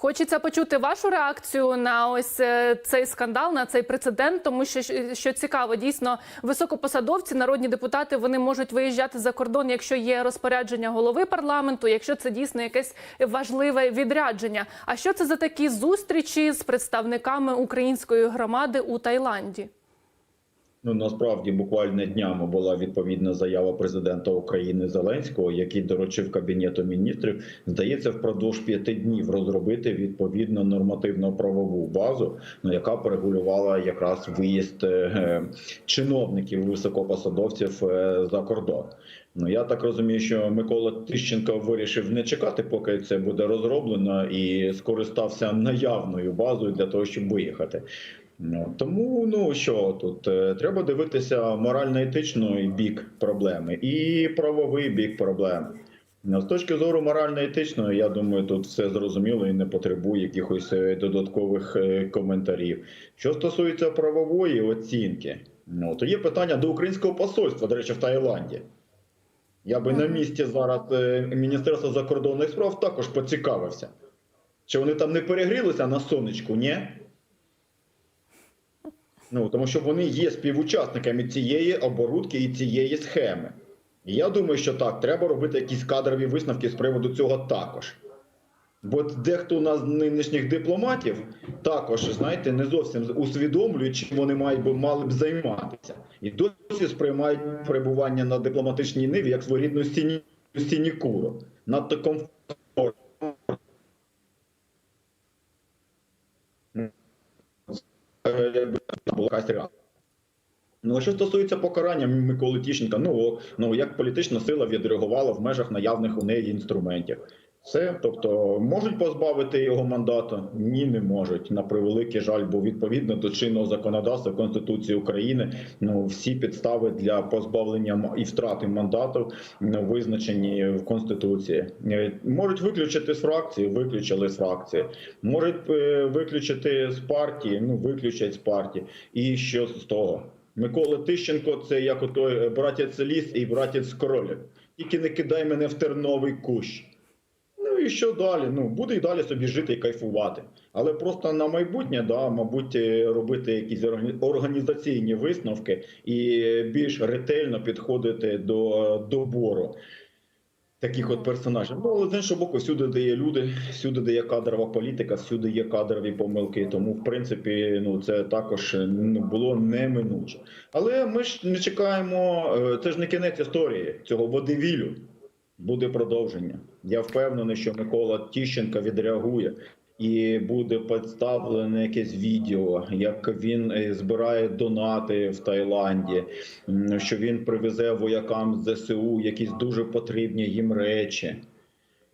Хочеться почути вашу реакцію на ось е, цей скандал, на цей прецедент, тому що що- що цікаво, дійсно високопосадовці, народні депутати, вони можуть виїжджати за кордон, якщо є розпорядження голови парламенту, якщо це дійсно якесь важливе відрядження. А що це за такі зустрічі з представниками української громади у Таїланді? Ну насправді буквально днями була відповідна заява президента України Зеленського, який доручив кабінету міністрів, здається, впродовж п'яти днів розробити відповідно нормативно-правову базу, ну яка порегулювала якраз виїзд е, чиновників високопосадовців е, за кордон. Ну я так розумію, що Микола Тищенко вирішив не чекати, поки це буде розроблено, і скористався наявною базою для того, щоб виїхати. Тому ну що тут Е, треба дивитися морально-етичний бік проблеми і правовий бік проблеми. Ну, З точки зору морально-етичної, я думаю, тут все зрозуміло і не потребує якихось е, додаткових е, коментарів. Що стосується правової оцінки, ну то є питання до українського посольства, до речі, в Таїланді. Я би на місці зараз Міністерства закордонних справ також поцікавився. Чи вони там не перегрілися на сонечку, ні? Ну, тому що вони є співучасниками цієї оборудки і цієї схеми. І я думаю, що так, треба робити якісь кадрові висновки з приводу цього також. Бо дехто нас нинішніх дипломатів також, знаєте, не зовсім усвідомлюють, чим вони мають би мали б займатися. І досі сприймають перебування на дипломатичній ниві як своєрідну сіні, сінікуру. Надто комфортно. Якась реакція. Ну, що стосується покарання Миколи Тіщенка, ну, ну як політична сила відреагувала в межах наявних у неї інструментів. Все, тобто, можуть позбавити його мандату? Ні, не можуть. На превеликий жаль, бо відповідно до чинного законодавства Конституції України ну всі підстави для позбавлення і втрати мандату ну, визначені в Конституції. Е, Можуть виключити з фракції, виключили з фракції. Можуть е, виключити з партії, ну виключать з партії. І що з того? Микола Тищенко це як отой е, братець ліс і братець кролик. Тільки не кидай мене в терновий кущ. І що далі? Ну буде і далі собі жити і кайфувати. Але просто на майбутнє, да, мабуть, е, робити якісь організаційні висновки і більш ретельно підходити до добору таких от персонажів. Ну але з іншого боку, всюди, де є люди, всюди, де є кадрова політика, всюди є кадрові помилки. Тому, в принципі, ну це також ну, було неминуче. Але ми ж не чекаємо. е, Це ж не кінець історії цього водевілю. Буде продовження. Я впевнений, що Микола Тіщенко відреагує і буде представлене якесь відео, як він е, збирає донати в Таїланді, що він привезе воякам ЗСУ якісь дуже потрібні їм речі.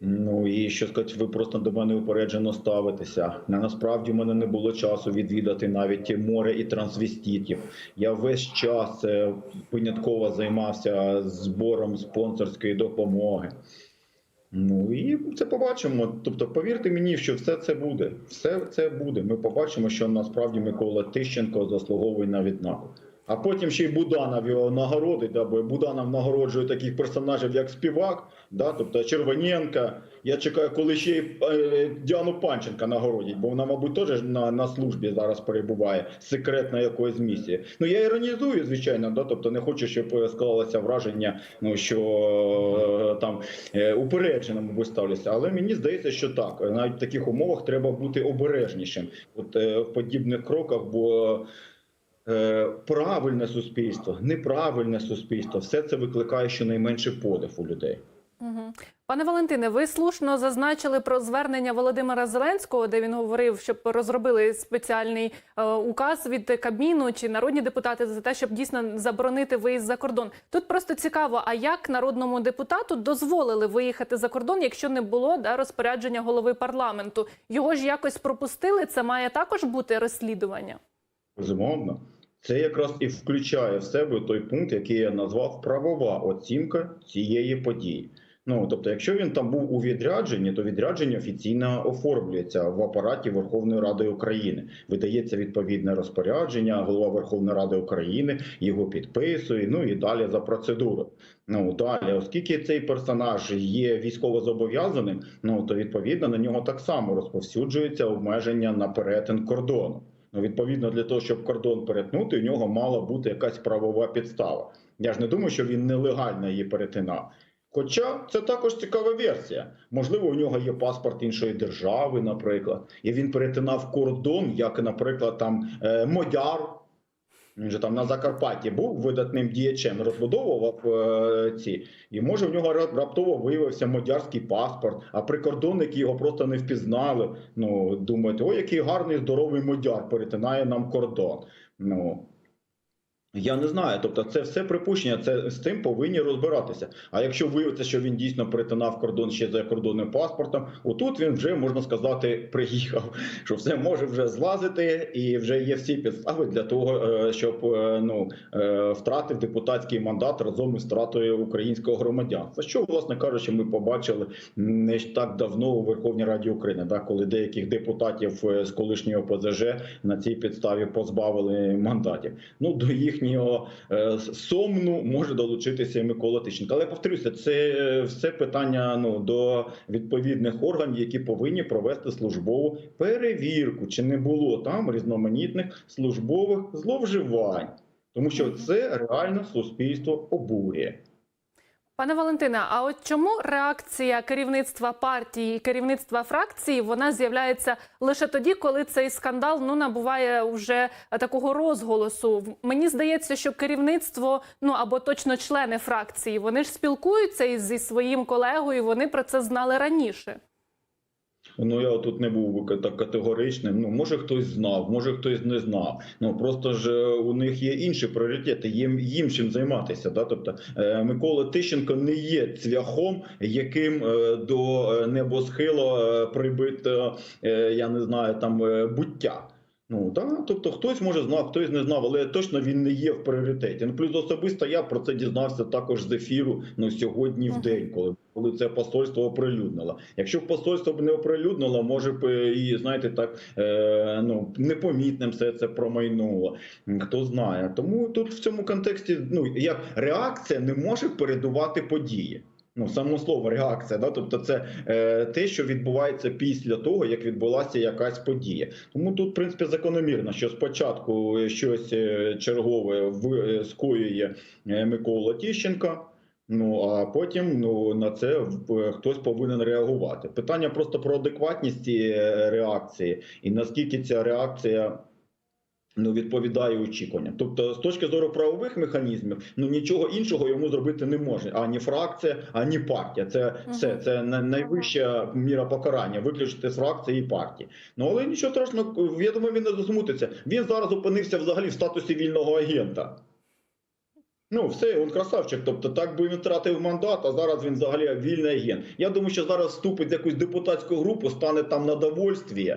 Ну і що сказати, ви просто до мене упереджено ставитеся. На насправді в мене не було часу відвідати навіть море і трансвеститів. Я весь час е, винятково займався збором спонсорської допомоги. Ну і це побачимо. Тобто, повірте мені, що все це буде. Все це буде. Ми побачимо, що насправді Микола Тищенко заслуговує на відзнаку. А потім ще й Буданов його нагородить, да, бо Буданов нагороджує таких персонажів, як співак, да, тобто Червоненка. Я чекаю, коли ще й е, Діану Панченка нагородять, бо вона, мабуть, теж на, на службі зараз перебуває секретна якоїсь місії. Ну я іронізую, звичайно, да, тобто не хочу, щоб е, склалося враження, ну що е, там е, упереджено, мабуть, ставлюся. Але мені здається, що так. Навіть в таких умовах треба бути обережнішим от, в подібних кроках, бо. Е, Правильне суспільство, неправильне суспільство, все це викликає щонайменше подив у людей. Угу. Пане Валентине, ви слушно зазначили про звернення Володимира Зеленського, де він говорив, щоб розробили спеціальний е, указ від Кабміну чи народні депутати за те, щоб дійсно заборонити виїзд за кордон. Тут просто цікаво, а як народному депутату дозволили виїхати за кордон, якщо не було да, розпорядження голови парламенту? Його ж якось пропустили. Це має також бути розслідування. Безумовно, це якраз і включає в себе той пункт, який я назвав правова оцінка цієї події. Ну тобто, якщо він там був у відрядженні, то відрядження офіційно оформлюється в апараті Верховної Ради України. Видається відповідне розпорядження, голова Верховної Ради України його підписує. Ну і далі за процедурою. Ну далі, оскільки цей персонаж є військовозобов'язаним, ну то відповідно на нього так само розповсюджується обмеження на перетин кордону. Ну, відповідно, для того, щоб кордон перетнути, у нього мала бути якась правова підстава. Я ж не думаю, що він нелегально її перетинав. Хоча це також цікава версія. Можливо, у нього є паспорт іншої держави, наприклад, і він перетинав кордон, як, наприклад, там е, Модяр. Він же там на Закарпатті був видатним діячем, розбудовував е, ці, і може в нього раптово виявився модярський паспорт, а прикордонники його просто не впізнали. Ну думають, о, який гарний здоровий модяр перетинає нам кордон. Ну я не знаю, тобто це все припущення, це з тим повинні розбиратися. А якщо виявиться, що він дійсно перетинав кордон ще за кордонним паспортом, отут він вже можна сказати приїхав, що все може вже злазити, і вже є всі підстави для того, е, щоб е, ну е, втратив депутатський мандат разом із втратою українського громадянства. Що, власне кажучи, ми побачили не так давно у Верховній Раді України, так, коли деяких депутатів з колишнього ПЗЖ на цій підставі позбавили мандатів. Ну до їхнього е, сомну може долучитися і Микола Тищенко. Але повторюся, це е, все питання ну до відповідних органів, які повинні провести службову перевірку, чи не було там різноманітних службових зловживань, тому що це реально суспільство обурює. Пане Валентине, а от чому реакція керівництва партії і керівництва фракції вона з'являється лише тоді, коли цей скандал ну набуває вже такого розголосу? Мені здається, що керівництво, ну або точно члени фракції, вони ж спілкуються із зі своїм колегою. Вони про це знали раніше. Ну я тут не був так категоричним. Ну може хтось знав, може хтось не знав. Ну просто ж е, у них є інші пріоритети, їм їм чим займатися. Да? Тобто е, Микола Тищенко не є цвяхом, яким е, до небосхилу е, прибито, я не знаю, там буття. Ну да, тобто хтось може знав, хтось не знав, але точно він не є в пріоритеті. Ну плюс особисто я про це дізнався також з ефіру. Ну сьогодні в день, коли коли це посольство оприлюднило. Якщо посольство б не оприлюднило, може б е, і знаєте, так е, ну непомітним все це промайнуло. Хто знає. Тому тут в цьому контексті, ну як реакція не може передувати події. Ну, само слово реакція, да? тобто це е, те, що відбувається після того, як відбулася якась подія. Тому тут, в принципі, закономірно, що спочатку щось е, чергове в, е, скоює е, Микола Тіщенка. Ну а потім ну на це хтось повинен реагувати. Питання просто про адекватність цієї реакції і наскільки ця реакція. Ну, відповідає очікуванням. Тобто, з точки зору правових механізмів, ну нічого іншого йому зробити не може. Ані фракція, ані партія. Це все це на- найвища міра покарання. Виключити з фракції і партії. Ну але нічого страшного, я думаю, він не засмутиться. Він зараз опинився взагалі в статусі вільного агента. Ну, все, він красавчик. Тобто, так би він втратив мандат, а зараз він взагалі вільний агент. Я думаю, що зараз вступить в якусь депутатську групу, стане там на довольстві.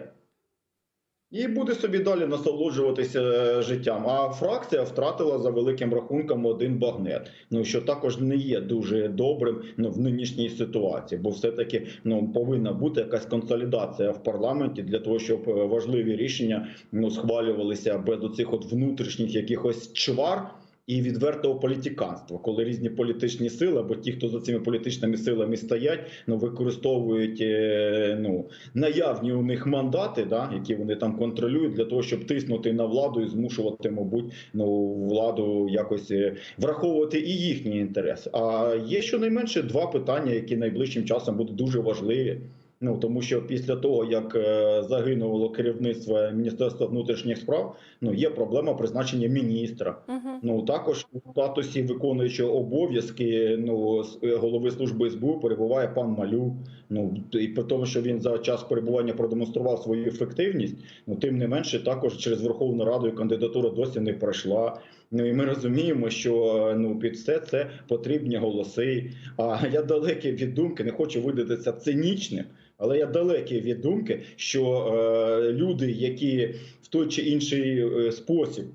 І буде собі далі насолоджуватися е, життям. А фракція втратила за великим рахунком один багнет. Ну що також не є дуже добрим ну, в нинішній ситуації, бо все-таки ну повинна бути якась консолідація в парламенті для того, щоб е, важливі рішення ну схвалювалися без оцих от внутрішніх якихось чвар. І відвертого політиканства, коли різні політичні сили, або ті, хто за цими політичними силами стоять, ну використовують е, ну наявні у них мандати, да, які вони там контролюють, для того, щоб тиснути на владу і змушувати, мабуть, ну владу якось е, враховувати і їхні інтереси. А є щонайменше два питання, які найближчим часом будуть дуже важливі. Ну тому що після того як е, загинуло керівництво Міністерства внутрішніх справ, ну є проблема призначення міністра. Ну також у статусі виконуючого обов'язки ну е, голови служби СБУ перебуває пан Малюк. Ну і при тому, що він за час перебування продемонстрував свою ефективність, ну тим не менше, також через Верховну Раду кандидатура досі не пройшла. Ну і ми розуміємо, що ну під все це потрібні голоси. А я далекий від думки, не хочу видатися цинічним, але я далекий від думки, що е, люди, які в той чи інший е, спосіб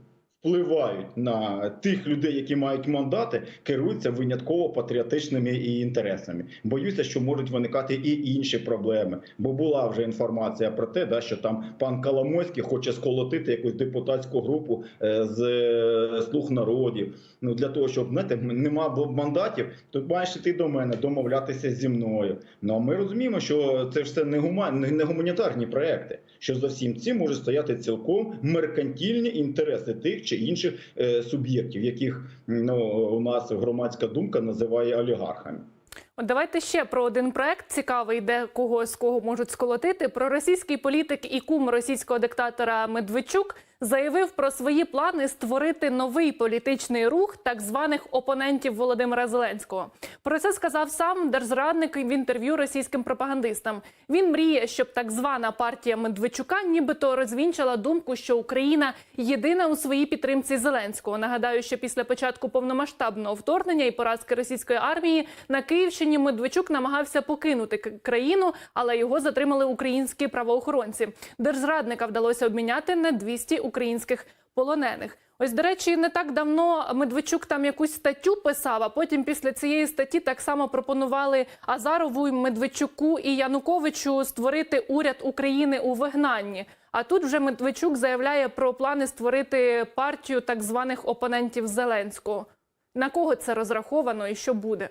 впливають на тих людей, які мають мандати, керуються винятково патріотичними і інтересами. Боюся, що можуть виникати і інші проблеми. Бо була вже інформація про те, да, що там пан Коломойський хоче сколотити якусь депутатську групу е, з е, слуг народів. Ну для того, щоб знаєте, нема мандатів, то маєш іти до мене, домовлятися зі мною. Ну а ми розуміємо, що це все не гуман, не, гуманітарні проекти. Що за всім цим може стояти цілком меркантільні інтереси тих чи інших е, суб'єктів, яких ну у нас громадська думка називає олігархами. От давайте ще про один проект цікавий, де кого з кого можуть сколотити. Про російський політик і кум російського диктатора Медведчук заявив про свої плани створити новий політичний рух так званих опонентів Володимира Зеленського. Про це сказав сам держзрадник в інтерв'ю російським пропагандистам. Він мріє, щоб так звана партія Медведчука нібито розвінчала думку, що Україна єдина у своїй підтримці Зеленського. Нагадаю, що після початку повномасштабного вторгнення і поразки російської армії на Київщині Медведчук намагався покинути країну, але його затримали українські правоохоронці. Держзрадника вдалося обміняти на 200 українських полонених. Ось, до речі, не так давно Медведчук там якусь статтю писав. А потім після цієї статті так само пропонували Азарову, Медведчуку і Януковичу створити уряд України у вигнанні. А тут вже Медведчук заявляє про плани створити партію так званих опонентів Зеленського. На кого це розраховано і що буде?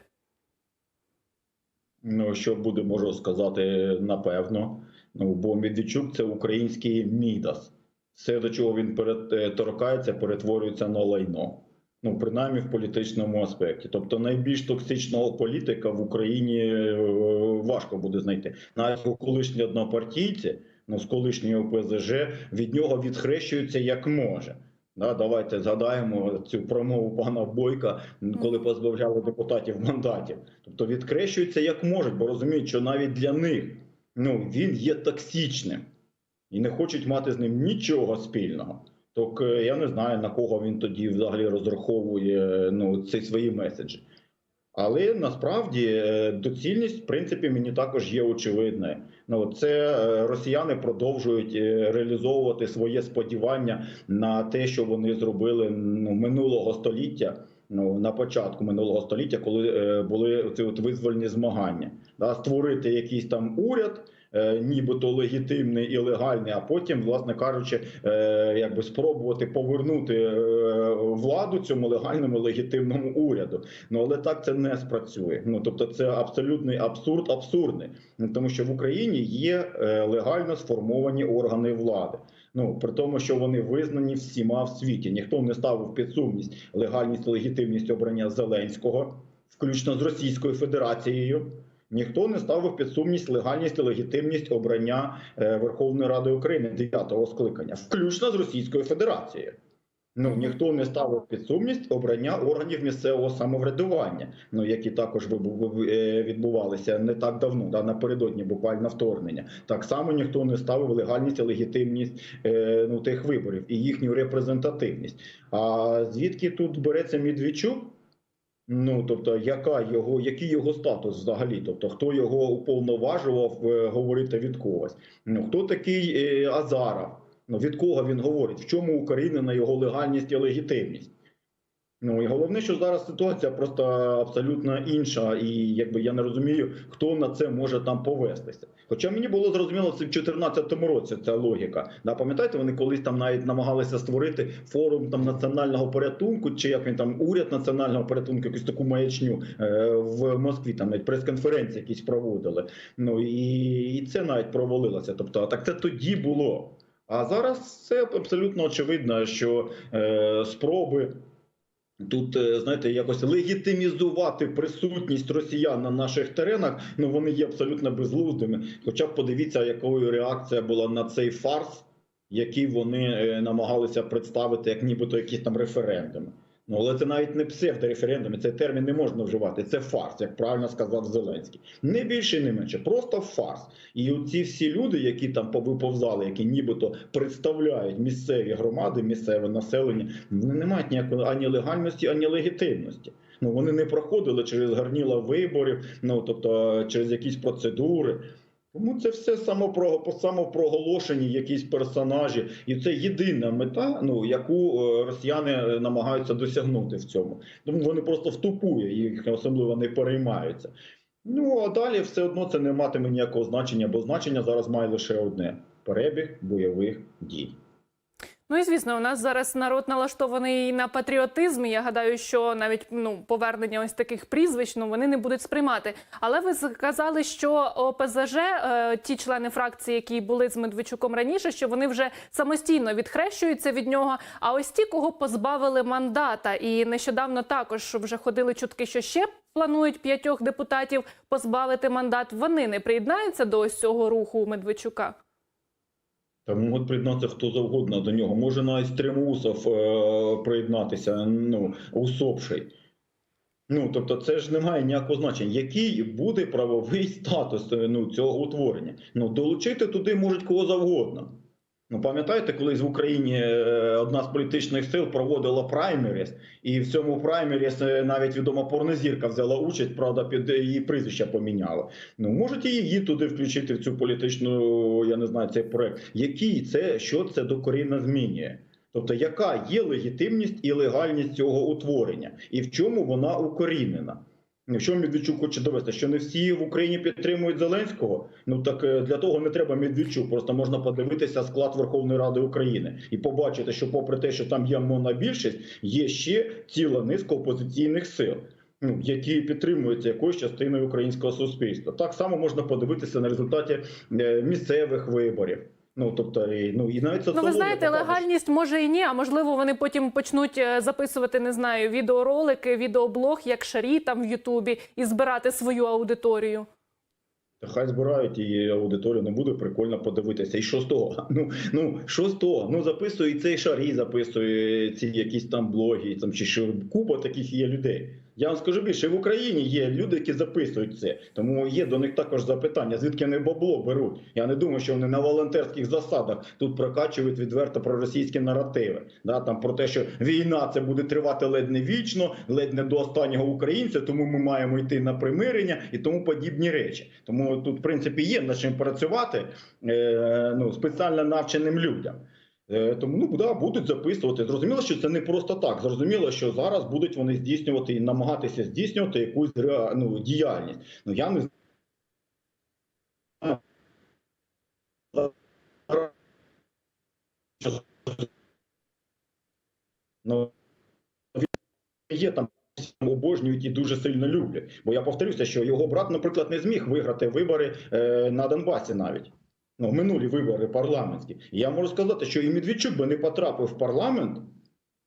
Ну що буде, можу сказати напевно. Ну бо Медведчук – це український Мідас. Все, до чого він е, торкається, перетворюється на лайно. Ну, принаймні в політичному аспекті. Тобто найбільш токсичного політика в Україні е, важко буде знайти. Навіть у колишні однопартійці, ну з колишнього ПЗЖ, від нього відхрещуються як може. Да, давайте згадаємо цю промову пана Бойка, коли позбавляли депутатів мандатів. Тобто відкрещуються як можуть, бо розуміють, що навіть для них ну, він є токсичним і не хочуть мати з ним нічого спільного. Так е, я не знаю, на кого він тоді взагалі розраховує ну, ці свої меседжі. Але насправді е, доцільність, в принципі, мені також є очевидною. Ну, це е, росіяни продовжують е, реалізовувати своє сподівання на те, що вони зробили ну, минулого століття. Ну на початку минулого століття, коли е, були ці от визвольні змагання, да, створити якийсь там уряд, е, нібито легітимний і легальний, а потім, власне кажучи, е, якби спробувати повернути е, владу цьому легальному легітимному уряду. Ну але так це не спрацює. Ну тобто, це абсолютний абсурд, абсурдний, Ну, тому що в Україні є е, легально сформовані органи влади. Ну при тому, що вони визнані всіма в світі. Ніхто не ставив під сумність легальність легітимність обрання Зеленського, включно з Російською Федерацією. Ніхто не ставив під сумність легальність і легітимність обрання е, Верховної Ради України 9-го скликання, включно з Російською Федерацією. Ну ніхто не ставив під сумність обрання органів місцевого самоврядування, ну які також е, відбувалися не так давно, да напередодні буквально вторгнення. Так само ніхто не ставив легальність і легітимність е, ну тих виборів і їхню репрезентативність. А звідки тут береться Медведчук? Ну тобто, яка його, який його статус взагалі? Тобто, хто його уповноважував е, говорити від когось? Ну хто такий е, Азаров? Ну від кого він говорить? В чому Україна на його легальність і легітимність? Ну і головне, що зараз ситуація просто абсолютно інша, і якби я не розумію, хто на це може там повестися. Хоча мені було зрозуміло це в 2014 році ця логіка. Да, пам'ятаєте, вони колись там навіть намагалися створити форум там національного порятунку, чи як він там уряд національного порятунку, якусь таку маячню е, в Москві. Там навіть прес-конференції якісь проводили. Ну і, і це навіть провалилося. Тобто, так це тоді було. А зараз це абсолютно очевидно, що е, спроби. Тут е, знаєте, якось легітимізувати присутність росіян на наших теренах. Ну вони є абсолютно безглуздими. Хоча б подивіться, якою реакція була на цей фарс, який вони е, намагалися представити, як нібито якісь там референдуми. Ну але це навіть не псевдореферендуми, цей термін не можна вживати. Це фарс, як правильно сказав Зеленський. Не більше, не менше, просто фарс. І ці всі люди, які там повиповзали, які нібито представляють місцеві громади, місцеве населення, вони не мають ніякої ані легальності, ані легітимності. Ну вони не проходили через гарніла виборів, ну тобто через якісь процедури. Тому це все самопро, самопроголошені якісь персонажі, і це єдина мета, ну яку е, росіяни е, намагаються досягнути в цьому. Тому вони просто втупує, їх особливо не переймаються. Ну а далі все одно це не матиме ніякого значення, бо значення зараз має лише одне: перебіг бойових дій. Ну і звісно, у нас зараз народ налаштований на патріотизм. Я гадаю, що навіть ну повернення ось таких прізвищ ну вони не будуть сприймати. Але ви сказали, що ОПЗЖ, е, ті члени фракції, які були з Медведчуком раніше, що вони вже самостійно відхрещуються від нього. А ось ті, кого позбавили мандата, і нещодавно також вже ходили чутки, що ще планують п'ятьох депутатів позбавити мандат. Вони не приєднаються до ось цього руху Медведчука. Там можуть приєднатися хто завгодно до нього. Може навіть Стримусов е, приєднатися, ну, усопший. Ну, тобто, це ж не має ніякого значення. Який буде правовий статус е, ну, цього утворення? Ну, долучити туди можуть кого завгодно. Ну, пам'ятаєте, колись в Україні е, одна з політичних сил проводила праймеріс, і в цьому праймеріс е, навіть відома порнозірка взяла участь, правда, під її прізвище поміняла. Ну, можете її туди включити в цю політичну, я не знаю, цей проект. Який це, що це докорінно змінює? Тобто, яка є легітимність і легальність цього утворення, і в чому вона укорінена? Якщо Медведчук хоче довести, що не всі в Україні підтримують Зеленського, ну так е, для того не треба Медведчук. Просто можна подивитися склад Верховної Ради України і побачити, що, попри те, що там є монобільшість, є ще ціла низка опозиційних сил. Ну, які підтримуються якоюсь частиною українського суспільства, так само можна подивитися на результаті е, місцевих виборів. Ну тобто, і, ну і навіть Ну, ви знаєте, показує, легальність може і ні, а можливо, вони потім почнуть е, записувати, не знаю, відеоролики, відеоблог, як шарі там в Ютубі, і збирати свою аудиторію. Та Хай збирають і аудиторію не буде прикольно подивитися. І що з того? Ну ну що з того? Ну записує і цей шарі, записує ці якісь там блоги, там чи що купа таких є людей. Я вам скажу більше, в Україні є люди, які записують це. Тому є до них також запитання, звідки вони бабло беруть. Я не думаю, що вони на волонтерських засадах тут прокачують відверто проросійські наративи. Да, там про те, що війна це буде тривати ледь не вічно, ледь не до останнього українця, тому ми маємо йти на примирення і тому подібні речі. Тому тут, в принципі, є над чим працювати е, ну, спеціально навченим людям. Е, Тому ну да, будуть записувати. Зрозуміло, що це не просто так. Зрозуміло, що зараз будуть вони здійснювати і намагатися здійснювати якусь ну, діяльність. Ну я не Ну, є там обожнюють і дуже сильно люблять. Бо я повторюся, що його брат, наприклад, не зміг виграти вибори е, на Донбасі навіть. Ну, минулі вибори парламентські. Я можу сказати, що і Медведчук би не потрапив в парламент,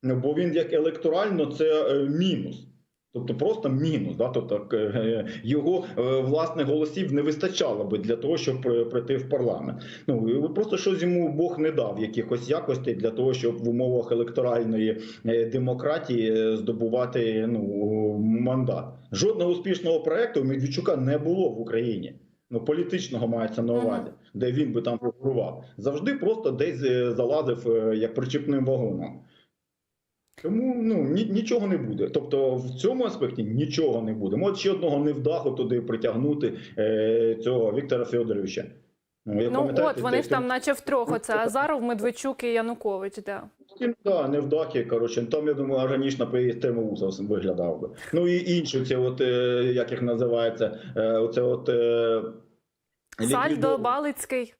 бо він як електорально це е, мінус. Тобто просто мінус. Да? Тобто, е, його е, власних голосів не вистачало би для того, щоб прийти в парламент. Ну просто щось йому Бог не дав якихось якостей для того, щоб в умовах електоральної демократії здобувати ну, мандат. Жодного успішного проекту у Медведчука не було в Україні. Ну, політичного мається на увазі, де він би там фігурував. Завжди просто десь е, залазив е, як причіпним вагоном. Тому ну ні, нічого не буде. Тобто в цьому аспекті нічого не буде. Може ще одного невдаху туди притягнути е, цього Віктора Федоровича. Ну, як Ну от вони ж там, наче втрьох. Оце Азаров, Медведчук і Янукович. Да. Да, невдахи, коротше, там, я думаю, органічно Тимоусов виглядав би. Ну і інші, ці от, е, як їх називається, е, оце от... Е, Сальдо, Балицький.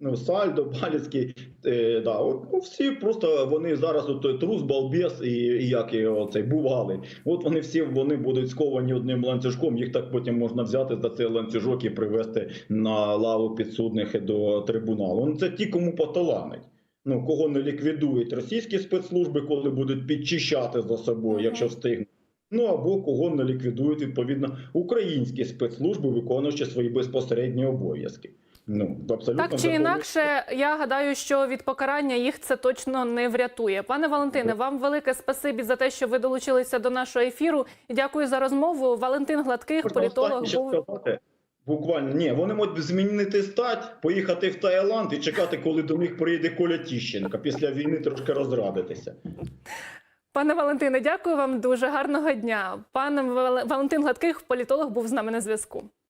Ну, Сальдо, Баліцький, е, да, от, ну, всі просто вони зараз от трус, балбес і, і як його цей бували. От вони всі вони будуть сковані одним ланцюжком. Їх так потім можна взяти за цей ланцюжок і привести на лаву підсудних до трибуналу. Ну, це ті, кому поталанить. Ну, кого не ліквідують російські спецслужби, коли будуть підчищати за собою, якщо встигнуть. Ну або кого не ліквідують відповідно українські спецслужби, виконуючи свої безпосередні обов'язки. Ну абсолютно Так чи інакше, я гадаю, що від покарання їх це точно не врятує. Пане Валентине, вам велике спасибі за те, що ви долучилися до нашого ефіру. Дякую за розмову. Валентин Гладких, Можна політолог, був сказати? Буквально ні, вони можуть змінити стать, поїхати в Таїланд і чекати, коли до них приїде Коля Тіщенка. Після війни трошки розрадитися. пане Валентине. Дякую вам дуже гарного дня. Пан Вал- Валентин Гладких, політолог, був з нами на зв'язку.